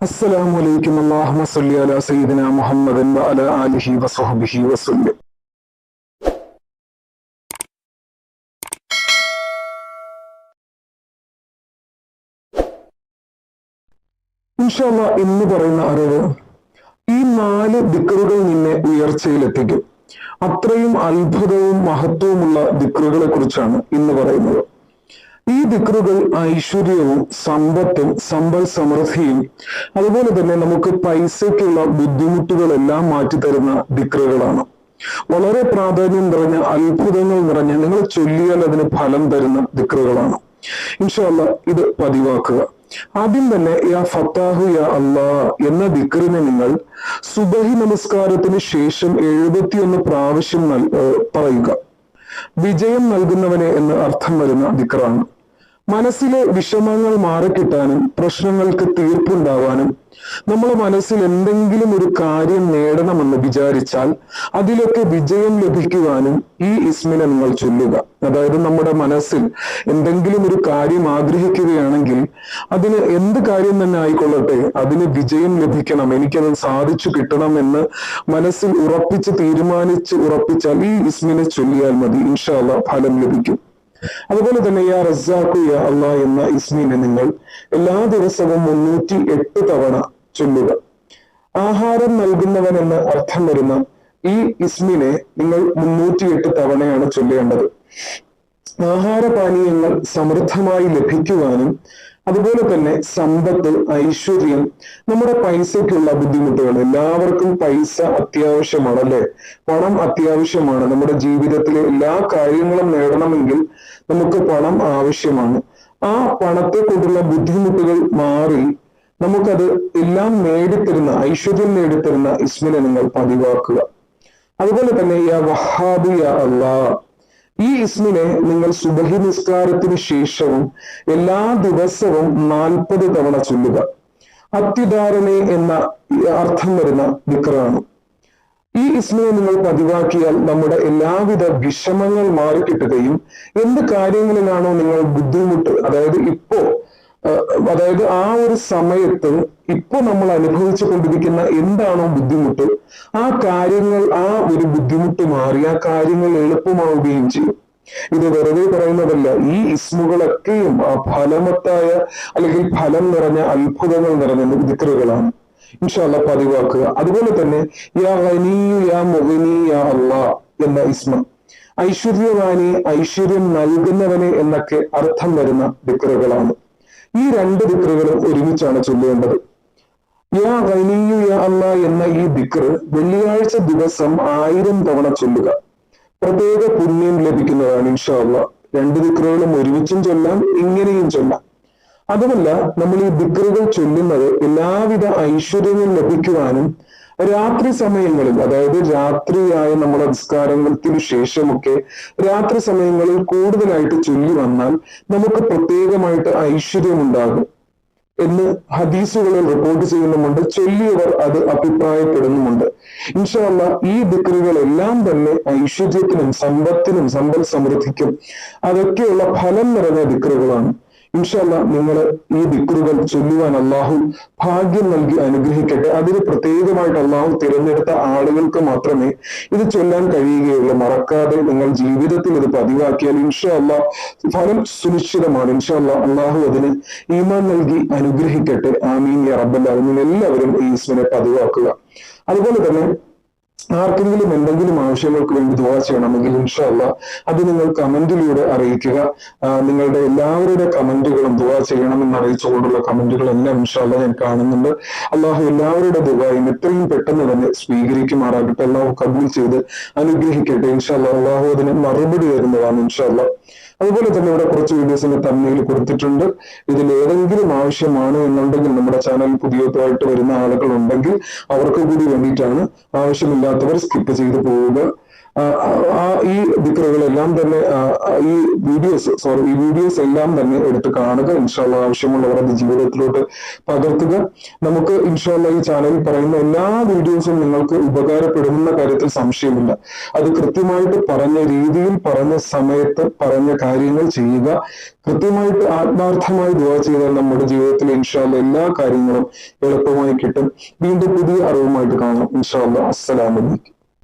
السلام عليكم اللهم صل على سيدنا محمد وعلى آله وصحبه وسلم ഇൻഷാല്ല എന്ന് പറയുന്ന അറിവ് ഈ നാല് ദിക്കറുകൾ നിന്നെ ഉയർച്ചയിലെത്തിക്കും അത്രയും അത്ഭുതവും മഹത്വവുമുള്ള ദിക്കറുകളെ കുറിച്ചാണ് ഇന്ന് പറയുന്നത് ഈ ദിക്റുകൾ ഐശ്വര്യവും സമ്പത്തും സമ്പൽ സമൃദ്ധിയും അതുപോലെ തന്നെ നമുക്ക് പൈസയ്ക്കുള്ള ബുദ്ധിമുട്ടുകളെല്ലാം മാറ്റിത്തരുന്ന ദിക്റുകളാണ്. വളരെ പ്രാധാന്യം നിറഞ്ഞ അത്ഭുതങ്ങൾ നിറഞ്ഞ നിങ്ങൾ ചൊല്ലിയാൽ അതിന് ഫലം തരുന്ന ദിക്റുകളാണ്. ഇൻഷാല്ല ഇത് പതിവാക്കുക. ആദ്യം തന്നെ യാ ഫത്താഹു യാ അള്ളാ എന്ന ദിക്റിനെ നിങ്ങൾ സുബഹി നമസ്കാരത്തിന് ശേഷം എഴുപത്തിയൊന്ന് പ്രാവശ്യം നൽ- പറയുക. വിജയം നൽകുന്നവനെ എന്ന് അർത്ഥം വരുന്ന ദിക്റാണ്. മനസ്സിലെ വിഷമങ്ങൾ മാറിക്കിട്ടാനും പ്രശ്നങ്ങൾക്ക് തീർപ്പുണ്ടാവാനും നമ്മൾ മനസ്സിൽ എന്തെങ്കിലും ഒരു കാര്യം നേടണമെന്ന് വിചാരിച്ചാൽ അതിലൊക്കെ വിജയം ലഭിക്കുവാനും ഈ ഇസ്മിനെ നിങ്ങൾ ചൊല്ലുക. അതായത് നമ്മുടെ മനസ്സിൽ എന്തെങ്കിലും ഒരു കാര്യം ആഗ്രഹിക്കുകയാണെങ്കിൽ അതിന് എന്ത് കാര്യം തന്നെ ആയിക്കൊള്ളട്ടെ അതിന് വിജയം ലഭിക്കണം എനിക്കത് സാധിച്ചു കിട്ടണം എന്ന് മനസ്സിൽ ഉറപ്പിച്ച് തീരുമാനിച്ച് ഉറപ്പിച്ചാൽ ഈ ഇസ്മിനെ ചൊല്ലിയാൽ മതി. ഇൻഷാല്ല ഫലം ലഭിക്കും. അതുപോലെ തന്നെ യാ റസാഖു യാ അള്ളാ എന്ന ഇസ്മിനെ നിങ്ങൾ എല്ലാ ദിവസവും മുന്നൂറ്റി എട്ട് തവണ ചൊല്ലുക. ആഹാരം നൽകുന്നവൻ എന്ന് അർത്ഥം വരുന്ന ഈ ഇസ്മിനെ നിങ്ങൾ മുന്നൂറ്റിയെട്ട് തവണയാണ് ചൊല്ലേണ്ടത്. ആഹാരപാനീയങ്ങൾ സമൃദ്ധമായി ലഭിക്കുവാനും അതുപോലെ തന്നെ സമ്പത്ത് ഐശ്വര്യം നമ്മുടെ പൈസയ്ക്കുള്ള ബുദ്ധിമുട്ടുകൾ എല്ലാവർക്കും പൈസ അത്യാവശ്യമാണ് അല്ലെ പണം അത്യാവശ്യമാണ്. നമ്മുടെ ജീവിതത്തിലെ എല്ലാ കാര്യങ്ങളും നേടണമെങ്കിൽ നമുക്ക് പണം ആവശ്യമാണ്. ആ പണത്തെ കൊണ്ടുള്ള ബുദ്ധിമുട്ടുകൾ മാറി നമുക്കത് എല്ലാം നേടിത്തരുന്ന ഐശ്വര്യം നേടിത്തരുന്ന ഇസ്മിനെ നിങ്ങൾ പതിവാക്കുക. അതുപോലെ തന്നെ യാ വഹാബിയ യാ അള്ളാ ഈ ഇസ്മിനെ നിങ്ങൾ സുബഹി നിസ്കാരത്തിന് ശേഷവും എല്ലാ ദിവസവും നാൽപ്പത് തവണ ചൊല്ലുക. അത്യുദാരണെ എന്ന അർത്ഥം വരുന്ന വിക്രാണ് ഈ ഇസ്മിനെ നിങ്ങൾ പതിവാക്കിയാൽ നമ്മുടെ എല്ലാവിധ വിഷമങ്ങൾ മാറിക്കിട്ടുകയും എന്ത് കാര്യങ്ങളിലാണോ നിങ്ങൾ ബുദ്ധിമുട്ട് അതായത് ഇപ്പോ അതായത് ആ ഒരു സമയത്ത് ഇപ്പൊ നമ്മൾ അനുഭവിച്ചു കൊണ്ടിരിക്കുന്ന എന്താണോ ബുദ്ധിമുട്ട് ആ കാര്യങ്ങൾ ആ ഒരു ബുദ്ധിമുട്ട് മാറി ആ കാര്യങ്ങൾ എളുപ്പമാവുകയും ചെയ്യും. ഇത് വെറുതെ പറയുന്നതല്ല ഈ ഇസ്മുകളൊക്കെയും ആ ഫലമത്തായ അല്ലെങ്കിൽ ഫലം നിറഞ്ഞ അത്ഭുതങ്ങൾ നിറഞ്ഞ ദിക്കറുകളാണ് ഇൻഷാല്ല പതിവാക്കുക. അതുപോലെ തന്നെ യാ യാ യാ എന്ന ഇസ്മ. ഐശ്വര്യവാനി ഐശ്വര്യം നൽകുന്നവനെ എന്നൊക്കെ അർത്ഥം വരുന്ന ദിക്റുകളാണ്. ഈ രണ്ട് ദിക്റുകളും ഒരുമിച്ചാണ് ചൊല്ലേണ്ടത്. യാ ഗനിയു യാ അല്ല എന്ന ഈ ദിക്ർ വെള്ളിയാഴ്ച ദിവസം ആയിരം തവണ ചൊല്ലുക. പ്രത്യേക പുണ്യം ലഭിക്കുന്നതാണ് ഇൻഷാ അള്ളാ രണ്ട് ദിക്റുകളും ഒരുമിച്ചും ചൊല്ലാം ഇങ്ങനെയും ചൊല്ലാം. അതുമല്ല നമ്മൾ ഈ ദിക്റുകൾ ചൊല്ലുന്നത് എല്ലാവിധ ഐശ്വര്യങ്ങൾ ലഭിക്കുവാനും രാത്രി സമയങ്ങളിൽ അതായത് രാത്രിയായ നമ്മുടെ നിസ്കാരങ്ങൾക്ക് ശേഷമൊക്കെ രാത്രി സമയങ്ങളിൽ കൂടുതലായിട്ട് ചൊല്ലി വന്നാൽ നമുക്ക് പ്രത്യേകമായിട്ട് ഐശ്വര്യമുണ്ടാകും എന്ന് ഹദീസുകളിൽ റിപ്പോർട്ട് ചെയ്യുന്നുമുണ്ട്. ചൊല്ലിയവർ അത് അഭിപ്രായപ്പെടുന്നുമുണ്ട്. ഇൻഷാല്ല ഈ ദിക്റുകളെല്ലാം തന്നെ ഐശ്വര്യത്തിനും സമ്പത്തിനും സമ്പൽ സമൃദ്ധിക്കും അതൊക്കെയുള്ള ഫലം നിറഞ്ഞ ദിക്റുകളാണ്. ഇൻഷാല്ല നിങ്ങൾ ഈ ദിക്റുകൾ ചൊല്ലുവാൻ അള്ളാഹു ഭാഗ്യം നൽകി അനുഗ്രഹിക്കട്ടെ. അതിന് പ്രത്യേകമായിട്ട് അള്ളാഹു തിരഞ്ഞെടുത്ത ആളുകൾക്ക് മാത്രമേ ഇത് ചൊല്ലാൻ കഴിയുകയുള്ളൂ. മറക്കാതെ നിങ്ങൾ ജീവിതത്തിൽ ഇത് പതിവാക്കിയാൽ ഇൻഷല്ല ഫലം സുനിശ്ചിതമാണ്. ഇൻഷല്ല അള്ളാഹ് അതിന് ഈമാൻ നൽകി അനുഗ്രഹിക്കട്ടെ. ആമീൻ റബ്ബല്ലാഹുവിൻ എല്ലാവരും ഈ ഇസ്മിനെ പതിവാക്കുക. അതുപോലെ തന്നെ ആർക്കെങ്കിലും എന്തെങ്കിലും ആവശ്യങ്ങൾക്ക് വേണ്ടി ദുവാ ചെയ്യണമെങ്കിൽ ഇൻഷല്ല അത് നിങ്ങൾ കമന്റിലൂടെ അറിയിക്കുക. നിങ്ങളുടെ എല്ലാവരുടെ കമന്റുകളും ദുവാ ചെയ്യണമെന്ന് അറിയിച്ചുകൊണ്ടുള്ള കമന്റുകൾ എല്ലാം ഇൻഷല്ല ഞാൻ കാണുന്നുണ്ട്. അള്ളാഹു എല്ലാവരുടെ ദുബായും എത്രയും പെട്ടെന്ന് തന്നെ സ്വീകരിക്കുമാറാകട്ടെ. അള്ളാഹു കബൂൽ ചെയ്ത് അനുഗ്രഹിക്കട്ടെ. ഇൻഷാല്ല അള്ളാഹു അതിന് മറുപടി തരുന്നതാണ് ഇൻഷാല്ല അതുപോലെ തന്നെ ഇവിടെ കുറച്ച് വീഡിയോസിന്റെ തമ്മിൽ കൊടുത്തിട്ടുണ്ട്. ഇതിൽ ഏതെങ്കിലും ആവശ്യമാണ് എന്നുണ്ടെങ്കിൽ നമ്മുടെ ചാനൽ പുതിയതായിട്ട് വരുന്ന ആളുകൾ ഉണ്ടെങ്കിൽ അവർക്ക് കൂടി വേണ്ടിയിട്ടാണ് ആവശ്യമില്ലാത്തവർ സ്കിപ്പ് ചെയ്തു പോവുക. ആ, ഈ ദിക്കറുകളെല്ലാം തന്നെ ഈ വീഡിയോസ് സോറി ഈ വീഡിയോസ് എല്ലാം തന്നെ എടുത്ത് കാണുക. ഇൻഷാല്ല ആവശ്യമുള്ളവർ ജീവിതത്തിലോട്ട് പകർത്തുക. നമുക്ക് ഇൻഷാല്ല ഈ ചാനലിൽ പറയുന്ന എല്ലാ വീഡിയോസും നിങ്ങൾക്ക് ഉപകാരപ്പെടുന്ന കാര്യത്തിൽ സംശയമില്ല. അത് കൃത്യമായിട്ട് പറഞ്ഞ രീതിയിൽ പറഞ്ഞ സമയത്ത് പറഞ്ഞ കാര്യങ്ങൾ ചെയ്യുക. കൃത്യമായിട്ട് ആത്മാർത്ഥമായി ദുവാ ചെയ്താൽ നമ്മുടെ ജീവിതത്തിൽ ഇൻഷാല്ല എല്ലാ കാര്യങ്ങളും എളുപ്പമായി കിട്ടും. വീണ്ടും പുതിയ അറിവുമായിട്ട് കാണാം. ഇൻഷാല്ല അസ്സലാമലൈക്കും